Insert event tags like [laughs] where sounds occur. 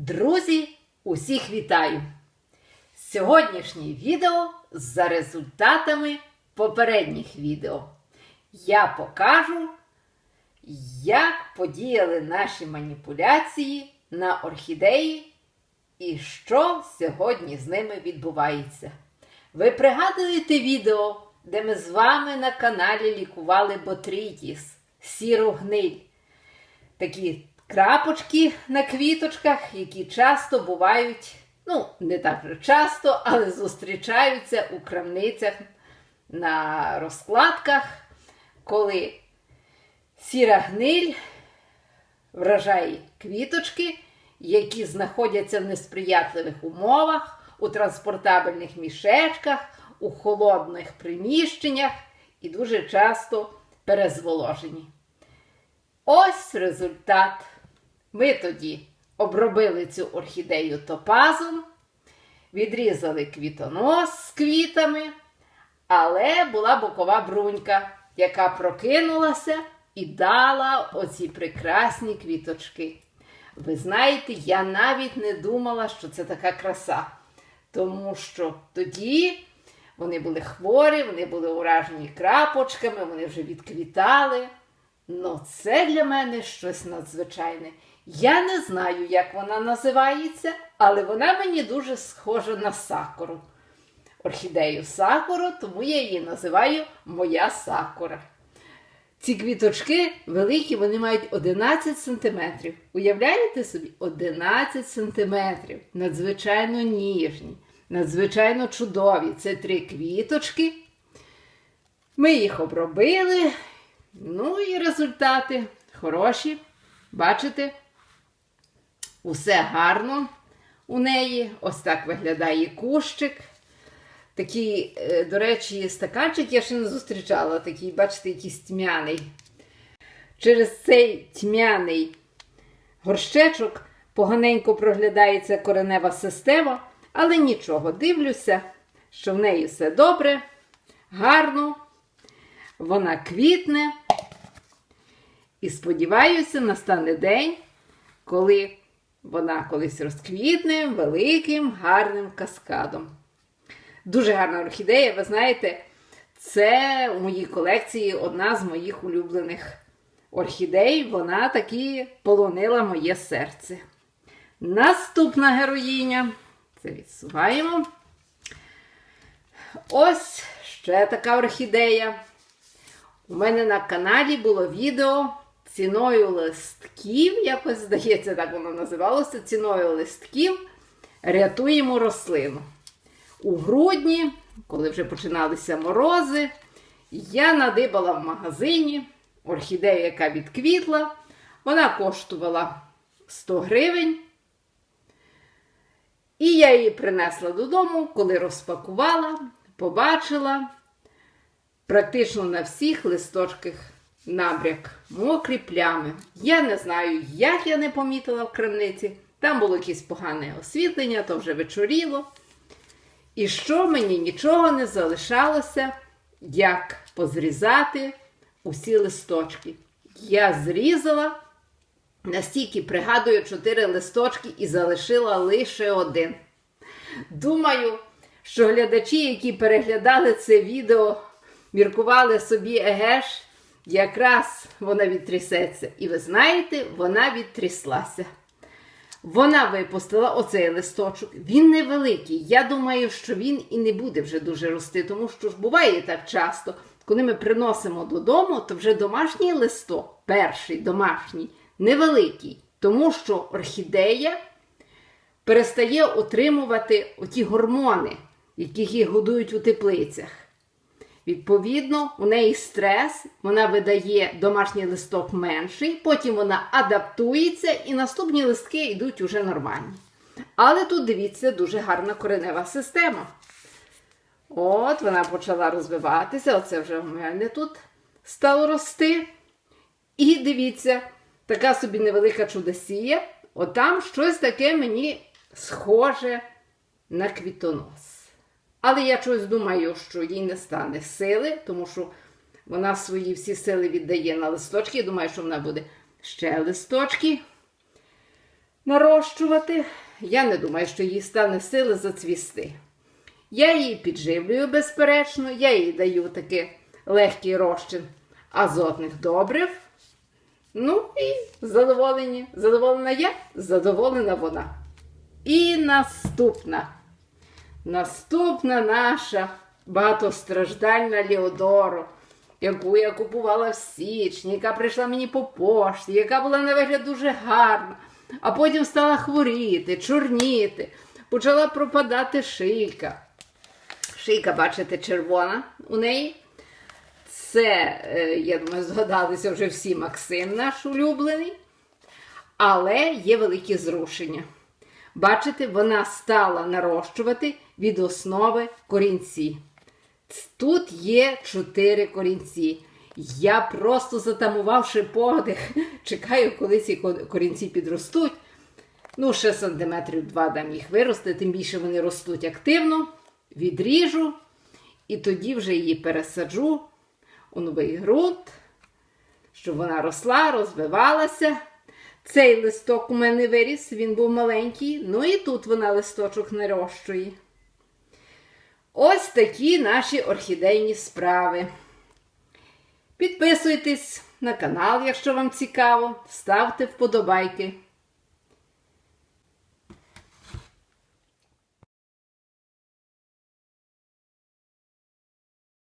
Друзі, усіх вітаю! Сьогоднішнє відео за результатами попередніх відео. Я покажу, як подіяли наші маніпуляції на орхідеї і що сьогодні з ними відбувається. Ви пригадуєте відео, де ми з вами на каналі лікували ботрітіс, сіру гниль такі крапочки на квіточках, які часто бувають, ну, не так вже часто, але зустрічаються у крамницях на розкладках, коли сіра гниль вражає квіточки, які знаходяться в несприятливих умовах, у транспортабельних мішечках, у холодних приміщеннях і дуже часто перезволожені. Ось результат. Ми тоді обробили цю орхідею топазом, відрізали квітонос з квітами, але була бокова брунька, яка прокинулася і дала оці прекрасні квіточки. Ви знаєте, я навіть не думала, що це така краса, тому що тоді вони були хворі, вони були уражені крапочками, вони вже відквітали. Ну, це для мене щось надзвичайне. Я не знаю, як вона називається, але вона мені дуже схожа на сакуру. Орхідею сакуру, тому я її називаю моя сакура. Ці квіточки великі, вони мають 11 см. Уявляєте собі? 11 см. Надзвичайно ніжні, надзвичайно чудові. Це три квіточки. Ми їх обробили. Ну і результати хороші. Бачите? Усе гарно у неї. Ось так виглядає кущик. Такий, е, до речі, стаканчик я ще не зустрічала. Такий, бачите, якийсь тьмяний. Через цей тьмяний горщечок поганенько проглядається коренева система, але нічого, дивлюся, що в неї все добре, гарно, вона квітне. І сподіваюся, настане день, коли вона колись розквітне великим гарним каскадом. Дуже гарна орхідея, ви знаєте, це у моїй колекції одна з моїх улюблених орхідей. Вона таки полонила моє серце. Наступна героїня. Це відсуваємо. Ось ще така орхідея. У мене на каналі було відео ціною листків, якось здається, так воно називалося. Ціною листків рятуємо рослину. У грудні, коли вже починалися морози, я надибала в магазині орхідею, яка відквітла. Вона коштувала 100 гривень. І я її принесла додому, коли розпакувала, побачила практично на всіх листочках набряк, мокрі плями. Я не знаю, як я не помітила в крамниці. Там було якесь погане освітлення, то вже вечоріло. І що мені нічого не залишалося, як позрізати усі листочки. Я зрізала, настільки пригадую, чотири листочки і залишила лише один. Думаю, що глядачі, які переглядали це відео, міркували собі, еге ж, якраз вона відтрясеться. І ви знаєте, вона відтряслася. Вона випустила оцей листочок. Він невеликий. Я думаю, що він і не буде вже дуже рости, тому що ж буває так часто, коли ми приносимо додому, то вже домашній листок, перший домашній, невеликий, тому що орхідея перестає отримувати оті гормони, яких їх годують у теплицях. Відповідно, у неї стрес, вона видає домашній листок менший, потім вона адаптується і наступні листки йдуть уже нормальні. Але тут, дивіться, дуже гарна коренева система. От, вона почала розвиватися, оце вже в мене тут стало рости. І дивіться, така собі невелика чудосія. Отам щось таке мені схоже на квітонос. Але я чогось думаю, що їй не стане сили, тому що вона свої всі сили віддає на листочки. Я думаю, що вона буде ще листочки нарощувати. Я не думаю, що їй стане сили зацвісти. Я її підживлюю, безперечно, я їй даю такий легкий розчин азотних добрив. Ну і задоволені. Задоволена я, задоволена вона. І наступна. Наступна наша багатостраждальна Леодоро, яку я купувала в січні, яка прийшла мені по пошті, яка була на вигляд дуже гарна, а потім стала хворіти, чорніти, почала пропадати шийка. Шийка, бачите, червона у неї. Це, е, я думаю, згадалися вже всі Максим наш улюблений. Але є великі зрушення. Бачите, вона стала нарощувати від основи корінці. Тут є чотири корінці. Я просто затамувавши подих, [laughs] чекаю, коли ці корінці підростуть. Ну, ще сантиметрів два дам їх вирости, тим більше вони ростуть активно, відріжу, і тоді вже її пересаджу у новий ґрунт, щоб вона росла, розвивалася. Цей листок у мене виріс, він був маленький, ну і тут вона листочок нарощує. Ось такі наші орхідейні справи. Підписуйтесь на канал, якщо вам цікаво, ставте вподобайки.